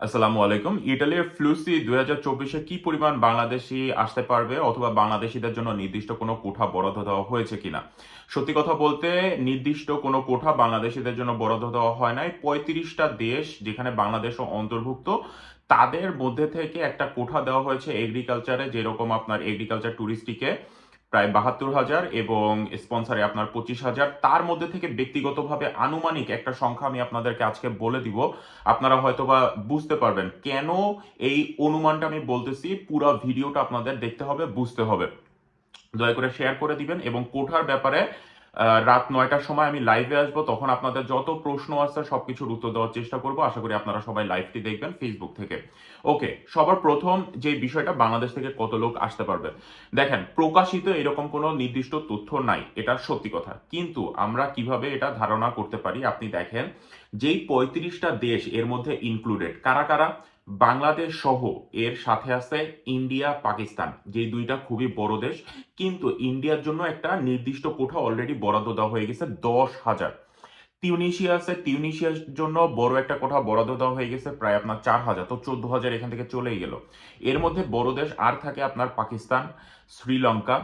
আসসালামু আলাইকুম। ইটালির ফ্লুসি দুই হাজার চব্বিশে কি পরিমাণ বাংলাদেশি আসতে পারবে অথবা বাংলাদেশিদের জন্য নির্দিষ্ট কোনো কোঠা বরাদ্দ দেওয়া হয়েছে কিনা? সত্যি কথা বলতে, নির্দিষ্ট কোনো কোঠা বাংলাদেশিদের জন্য বরাদ্দ দেওয়া হয় নাই। পঁয়ত্রিশটা দেশ যেখানে বাংলাদেশও অন্তর্ভুক্ত, তাদের মধ্যে থেকে একটা কোঠা দেওয়া হয়েছে এগ্রিকালচারে যেরকম আপনার এগ্রিকালচার ট্যুরিস্টিকে প্রায় বাহাত্তর হাজার এবং স্পন্সারে আপনার পঁচিশ হাজার। তার মধ্যে থেকে ব্যক্তিগতভাবে আনুমানিক একটা সংখ্যা আমি আপনাদেরকে আজকে বলে দিব। আপনারা হয়তো বা বুঝতে পারবেন কেন এই অনুমানটা আমি বলতেছি। পুরো ভিডিওটা আপনাদের দেখতে হবে, বুঝতে হবে। দয়া করে শেয়ার করে দিবেন এবং কোঠার ব্যাপারে রাত নয়টার সময় আমি লাইভে আসব। তখন আপনাদের যত প্রশ্ন আছে, সবকিছুর উত্তর দেওয়ার চেষ্টা করব। আশা করি আপনারা সবাই লাইভটি দেখবেন ফেসবুক থেকে। ওকে সবার প্রথম যে বিষয়টা, বাংলাদেশ থেকে কত লোক আসতে পারবে। দেখেন, প্রকাশিত এরকম কোনো নির্দিষ্ট তথ্য নাই, এটা সত্যি কথা। কিন্তু আমরা কীভাবে এটা ধারণা করতে পারি, আপনি দেখেন, যেই পঁয়ত্রিশটা দেশ এর মধ্যে ইনক্লুডেড কারা কারা? বাংলাদেশ সহ এর সাথে আছে ইন্ডিয়া, পাকিস্তান। যে দুইটা খুবই বড় দেশ, কিন্তু ইন্ডিয়ার জন্য একটা নির্দিষ্ট কোঠা অলরেডি বরাদ্দ দেওয়া হয়ে গেছে দশ হাজার। তিউনিশিয়া আছে, তিউনিশিয়ার জন্য বড় একটা কোঠা বরাদ্দ দেওয়া হয়ে গেছে প্রায় আপনার চার হাজার। তো চোদ্দ হাজার এখান থেকে চলেই গেল। এর মধ্যে বড় দেশ আর থাকে আপনার পাকিস্তান, শ্রীলঙ্কা।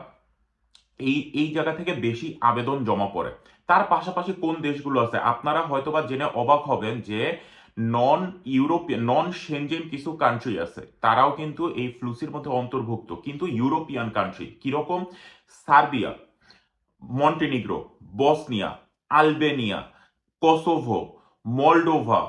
এই এই জায়গা থেকে বেশি আবেদন জমা পড়ে। তার পাশাপাশি কোন দেশগুলো আছে? আপনারা হয়তোবা জেনে অবাক হবেন যে নন ইউরোপিয়ান নন সেনজেন কিছু কান্ট্রি আছে, তারাও কিন্তু এই ফ্লুসির মধ্যে অন্তর্ভুক্ত। কিন্তু ইউরোপিয়ান কান্ট্রি কীরকম? Serbia, Montenegro, Bosnia, Albania, Kosovo, Moldova,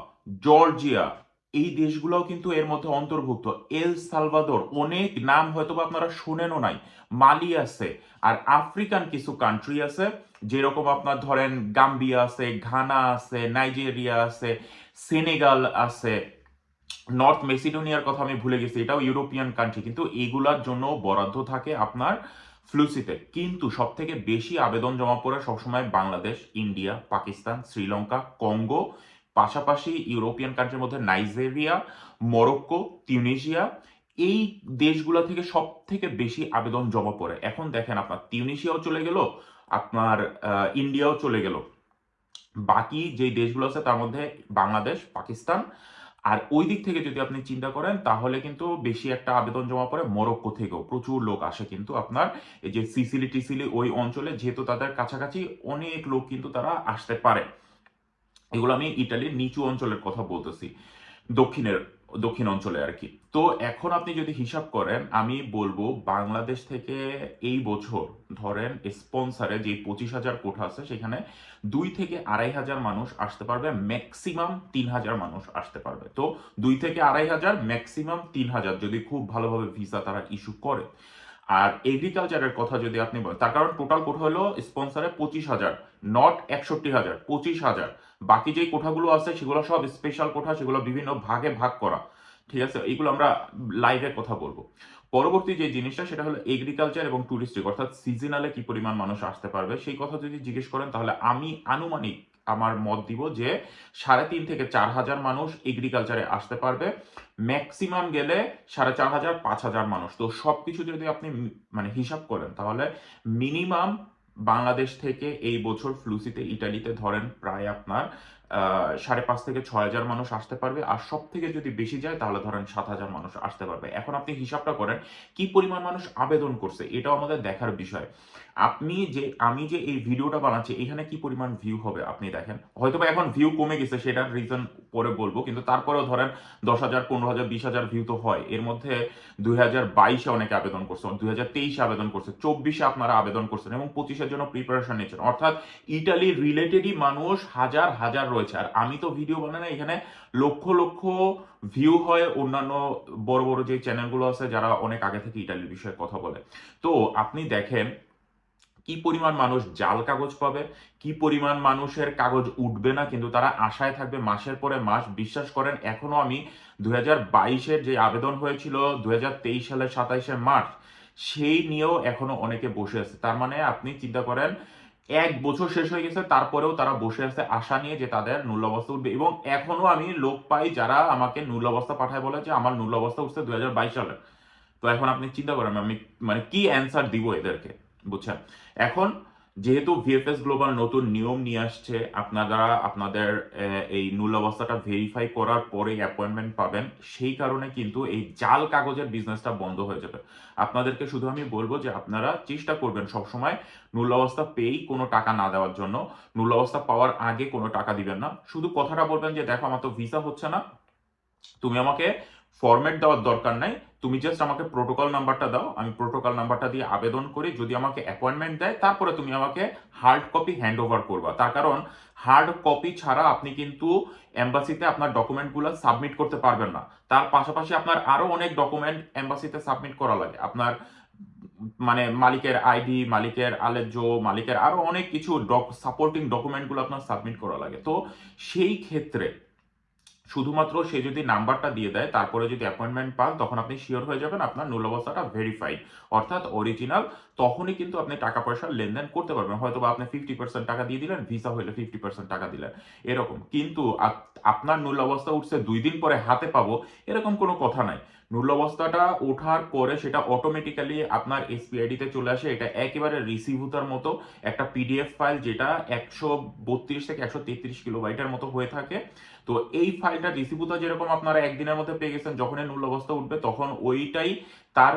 Georgia, এই দেশগুলোও কিন্তু এর মধ্যে অন্তর্ভুক্ত। এল সালভাদোর অনেক নাম হয়তো বা আপনারা শুনেনও নাই। মালি আছে, আর আফ্রিকান কিছু কান্ট্রি আছে, যেরকম আপনার ধরেন গাম্বিয়া আছে, ঘানা আছে, নাইজেরিয়া আছে সেনেগাল আছে নর্থ মেসিডোনিয়ার কথা আমি ভুলে গেছি, এটাও ইউরোপিয়ান কান্ট্রি কিন্তু এগুলার জন্য বরাদ্দ থাকে আপনার ফ্লুসিতে কিন্তু সব থেকে বেশি আবেদন জমা পড়ে সবসময় বাংলাদেশ ইন্ডিয়া পাকিস্তান শ্রীলঙ্কা কঙ্গো পাশাপাশি ইউরোপিয়ান কান্ট্রির মধ্যে নাইজেরিয়া মরক্কো তিউনিশিয়া এই দেশগুলো থেকে সব থেকে বেশি আবেদন জমা পড়ে। এখন দেখেন আপনার তিউনিশিয়াও চলে গেল, আপনার ইন্ডিয়াও চলে গেল। বাকি যে দেশগুলো আছে, তার মধ্যে বাংলাদেশ, পাকিস্তান। আর ওই দিক থেকে যদি আপনি চিন্তা করেন, তাহলে কিন্তু বেশি একটা আবেদন জমা পড়ে মরক্কো থেকেও। প্রচুর লোক আসে কিন্তু আপনার এই যে সিসিলি, টিসিলি ওই অঞ্চলে, যেহেতু তাদের কাছাকাছি অনেক লোক কিন্তু তারা আসতে পারে। এগুলো আমি ইটালির নিচু অঞ্চলের কথা বলতেছি। দক্ষিণের দক্ষিণ অঞ্চলে আর কি। তো এখন আপনি যদি হিসাব করেন, আমি বলব বাংলাদেশ থেকে এই বছর ধরেন স্পন্সারে যে পঁচিশ হাজার কোঠা আছে, সেখানে দুই থেকে আড়াই হাজার মানুষ আসতে পারবে ম্যাক্সিমাম তিন হাজার মানুষ আসতে পারবে। তো দুই থেকে আড়াই হাজার ম্যাক্সিমাম তিন হাজার, যদি খুব ভালোভাবে ভিসা তারা ইস্যু করে। আর এগ্রিকালচারের কথা যদি আপনি বলেন, তার কারণ টোটাল কোঠা হলো স্পন্সারে পঁচিশ হাজার নট একষট্টি হাজার, পঁচিশ হাজার। বাকি যে কোঠাগুলো আছে, সেগুলো সব স্পেশাল কোঠা, সেগুলো বিভিন্ন ভাগে ভাগ করা। ঠিক আছে? এইগুলো আমরা লাইভে কথা বলব। পরবর্তী যে জিনিসটা, সেটা হলো এগ্রিকালচার এবং টুরিস্টিক অর্থাৎ সিজনালে কি পরিমাণ মানুষ আসতে পারবে, সেই কথা যদি জিজ্ঞেস করেন, তাহলে আমি আনুমানিক আমার মত দিব যে সাড়ে তিন থেকে চার হাজার মানুষ এগ্রিকালচারে আসতে পারবে। ম্যাক্সিমাম গেলে সাড়ে চার হাজার, পাঁচ হাজার মানুষ। তো সবকিছু যদি আপনি মানে হিসাব করেন, তাহলে মিনিমাম বাংলাদেশ থেকে এই বছর ফ্লুসিতে ইটালিতে ধরেন প্রায় আপনার সাড়ে পাঁচ থেকে ছয় হাজার মানুষ আসতে পারবে। আর সব থেকে যদি বেশি যায়, তাহলে ধরেন সাত হাজার মানুষ আসতে পারবে। এখন আপনি হিসাবটা করেন, কি পরিমাণ মানুষ আবেদন করছে, এটাও আমাদের দেখার বিষয়। আপনি যে, আমি যে এই ভিডিওটা বানাচ্ছি, এখানে কি পরিমাণ ভিউ হবে আপনি দেখেন। হয়তো এখন ভিউ কমে গেছে, সেটার রিজন পরে বলব। কিন্তু তারপরেও ধরেন দশ হাজার, পনেরো হাজার, বিশ হাজার ভিউ তো হয়। এর মধ্যে দুই হাজার বাইশে অনেকে আবেদন করছে, দুই হাজার তেইশে আবেদন করছে, চব্বিশে আপনারা আবেদন করছেন এবং পঁচিশের জন্য প্রিপারেশন নিচ্ছেন। অর্থাৎ ইটালি রিলেটেডই মানুষ হাজার হাজার রয়েছে। আর আমি তো ভিডিও বানাই এখানে লক্ষ লক্ষ ভিউ হয় অন্যান্য বড় বড় যে চ্যানেলগুলো আছে, যারা অনেক আগে থেকে ইটালির বিষয়ে কথা বলে। তো আপনি দেখেন, কি পরিমাণ মানুষ জাল কাগজ পাবে, কি পরিমাণ মানুষের কাগজ উঠবে না, কিন্তু তারা আশায় থাকবে মাসের পরে মাস। বিশ্বাস করেন, এখনও আমি দুই হাজার বাইশের যে আবেদন হয়েছিল, দুই হাজার তেইশ সালের সাতাইশে মার্চ, সেই নিয়েও এখনও অনেকে বসে আছে। তার মানে আপনি চিন্তা করেন এক বছর শেষ হয়ে গেছে, তারপরেও তারা বসে আছে আশা নিয়ে যে তাদের নূল্যবস্থা উঠবে। এবং এখনও আমি লোক পাই যারা আমাকে নূল্যবস্থা পাঠায় বলে যে আমার নূল্যবস্থা উঠছে দুই হাজার বাইশ সালে। তো এখন আপনি চিন্তা করেন আমি মানে কি অ্যান্সার দিব এদেরকে, বুঝছেন? এখন যেহেতু ভিএফএস গ্লোবাল নতুন নিয়ম নিয়ে আসছে, আপনারা, আপনাদের এই নূল অবস্থাটা ভেরিফাই করার পরে অ্যাপয়েন্টমেন্ট পাবেন। সেই কারণে কিন্তু এই জাল কাগজের বিজনেসটা বন্ধ হয়ে যাবে। আপনাদেরকে শুধু আমি বলব যে আপনারা চেষ্টা করবেন সবসময় নূল অবস্থা পেয়েই কোনো টাকা না দেওয়ার জন্য। নূল অবস্থা পাওয়ার আগে কোনো টাকা দিবেন না। শুধু কথাটা বলবেন যে, দেখো, আমার তো ভিসা হচ্ছে না। তুমি আমাকে ফরম্যাট দেওয়ার দরকার নাই। তুমি জাস্ট আমাকে প্রোটোকল নাম্বারটা দাও। আমি প্রোটোকল নাম্বারটা দিয়ে আবেদন করি। যদি আমাকে অ্যাপয়েন্টমেন্ট দেয়, তারপরে তুমি আমাকে হার্ড কপি হ্যান্ড ওভার করবা। তার কারণ হার্ড কপি ছাড়া আপনি কিন্তু এম্বাসিতে আপনার ডকুমেন্টগুলো সাবমিট করতে পারবেন না। তার পাশাপাশি আপনার আরও অনেক ডকুমেন্ট এম্বাসিতে সাবমিট করা লাগে। আপনার মানে মালিকের আইডি মালিকের আলেজ্য, মালিকের আরও অনেক কিছু ডক সাপোর্টিং ডকুমেন্টগুলো আপনার সাবমিট করা লাগে। তো সেই ক্ষেত্রে শুধুমাত্র সে যদি নাম্বারটা দিয়ে দেয়, তারপরে যদি অ্যাপয়েন্টমেন্ট পান, তখন আপনি শিওর হয়ে যাবেন আপনার নূল অবস্থাটা ভেরিফাইড অর্থাৎ অরিজিনাল তখনই কিন্তু আপনি টাকা পয়সার লেনদেন করতে পারবেন। হয়তো বা আপনি ফিফটি পার্সেন্ট টাকা দিয়ে দিলেন ভিসা হইলে ফিফটি পার্সেন্ট টাকা দিলেন। এরকম। কিন্তু আপনার নূল অবস্থা উঠছে, দুই দিন পরে হাতে পাবো, এরকম কোনো কথা নাই। নূল অবস্থাটা ওঠার পরে সেটা অটোমেটিক্যালি আপনার এসপিআইডিতে চলে আসে। এটা একেবারে রিসিভুতার মতো একটা পিডিএফ ফাইল যেটা একশো বত্রিশ থেকে একশো তেত্রিশ কিলোবাইটের মতো হয়ে থাকে। তো এই ফাইলটা রিসিভুতা যেরকম আপনারা একদিনের মধ্যে পেয়ে গেছেন, যখনই নূল অবস্থা উঠবে তখন ওইটাই তার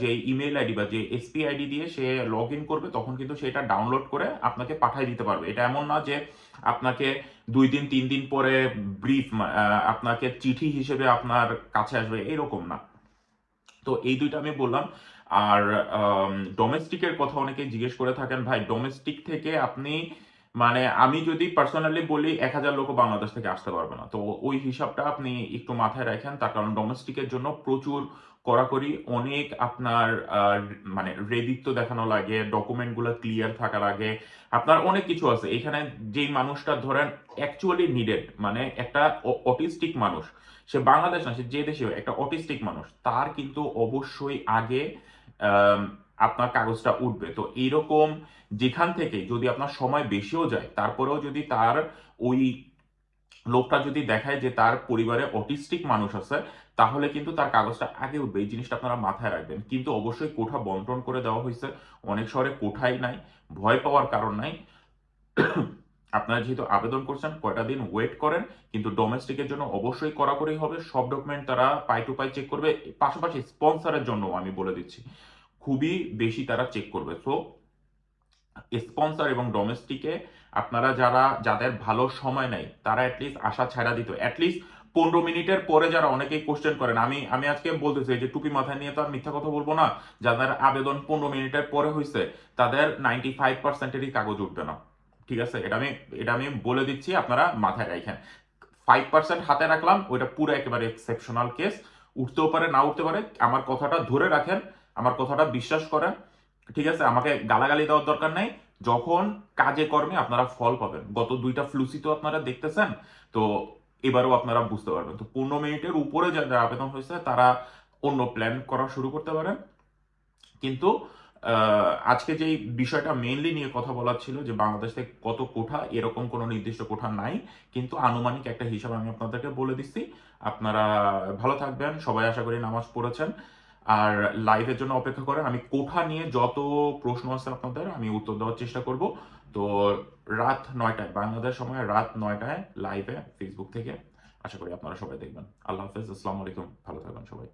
যে ইমেল আইডি বা যে এসপি আইডি দিয়ে সে লগ ইন করবে, তখন কিন্তু সেটা ডাউনলোড করে আপনাকে পাঠিয়ে দিতে পারবে। এটা এমন না যে আপনাকে দুই দিন, তিন দিন পরে ব্রিফ আপনাকে চিঠি হিসেবে আপনার কাছে আসবে, এরকম না। তো এই দুইটা আমি বললাম। আর ডোমেস্টিকের কথা অনেকে জিজ্ঞেস করে থাকেন, ভাই ডোমেস্টিক থেকে আপনি মানে আমি যদি পার্সোনালি বলি, এক হাজার লোক বাংলাদেশ থেকে আসতে পারবে না। তো ওই হিসাবটা আপনি একটু মাথায় রাখেন, তার কারণ ডোমেস্টিকের জন্য প্রচুর কড়াকড়ি অনেক আপনার মানে রেদিত্ব দেখানো লাগে ডকুমেন্টগুলো ক্লিয়ার থাকার আগে, আপনার অনেক কিছু আছে। এখানে যেই মানুষটা ধরেন অ্যাকচুয়ালি নিডেড মানে একটা অটিস্টিক মানুষ, সে বাংলাদেশ না, সে যে দেশে একটা অটিস্টিক মানুষ, তার কিন্তু অবশ্যই আগে আপনার কাগজটা উঠবে। তো এইরকম যেখান থেকে যদি আপনার সময় বেশিও যায়, তারপরেও যদি তার ওই লোকটা যদি দেখায় যে তার পরিবারে অটিস্টিক মানুষ আছে, তাহলে কিন্তু তার কাগজটা আগে উঠবে এই জিনিসটা আপনারা মাথায় রাখবেন। কিন্তু অবশ্যই কোঠা বন্টন করে দেওয়া হয়েছে। অনেক শহরে কোঠাই নাই, ভয় পাওয়ার কারণ নাই। আপনারা যেহেতু আবেদন করছেন, কয়টা দিন ওয়েট করেন, কিন্তু ডোমেস্টিকের জন্য অবশ্যই কড়াকড়ি হবে। সব ডকুমেন্ট তারা পাই টু পাই চেক করবে। পাশাপাশি স্পন্সরের জন্য আমি বলে দিচ্ছি, খুবই বেশি তারা চেক করবে। তো স্পন্সর এবং ডোমেস্টিকে আপনারা যারা, যাদের ভালো সময় নেই, তারা অ্যাটলিস্ট আশা ছাড়া দিত। অ্যাটলিস্ট পনেরো মিনিটের পরে যারা অনেকেই কোশ্চেন করেন, আমি আমি আজকে বলতেছি যে টুপি মাথায় নিয়ে তো আর মিথ্যা কথা বলব না, যাদের আবেদন পনেরো মিনিটের পরে হয়েছে তাদের নাইনটি ফাইভ পার্সেন্টেরই কাগজ উঠবে না। ঠিক আছে? এটা আমি এটা আমি বলে দিচ্ছি, আপনারা মাথায় রাখেন ফাইভ পার্সেন্ট হাতে রাখলাম, ওইটা পুরো একেবারে এক্সেপশনাল কেস উঠতেও পারে, না উঠতে পারে, আমার কথাটা ধরে রাখেন, আমার কথাটা বিশ্বাস করেন ঠিক আছে, আমাকে গালাগালি দেওয়ার দরকার নাই। যখন কাজে কর্মে আপনারা ফল পাবেন। গত দুইটা ফ্লুসি তো আপনারা দেখতেছেন, তো এবারও আপনারা বুঝতে পারবেন। তো পনেরো মিনিটের উপরে যাদের আবেদন হয়েছে, তারা অন্য প্ল্যান করা শুরু করতে পারেন। কিন্তু আজকে যেই বিষয়টা মেইনলি নিয়ে কথা বলার ছিল যে বাংলাদেশ থেকে কত কোঠা, এরকম কোনো নির্দিষ্ট কোঠা নাই। কিন্তু আনুমানিক একটা হিসাব আমি আপনাদেরকে বলে দিচ্ছি। আপনারা ভালো থাকবেন, সবাই আশা করি নামাজ পড়েছেন। আর লাইভের জন্য অপেক্ষা করেন। আমি কোঠা নিয়ে যত প্রশ্ন আছে আপনাদের, আমি উত্তর দেওয়ার চেষ্টা করব। তো রাত নয়টায়, বাংলাদেশ সময় রাত নয়টায় লাইভে ফেসবুক থেকে। আশা করি আপনারা সবাই দেখবেন। আল্লাহ হাফেজ, আসসালামু আলাইকুম। ভালো থাকবেন সবাই।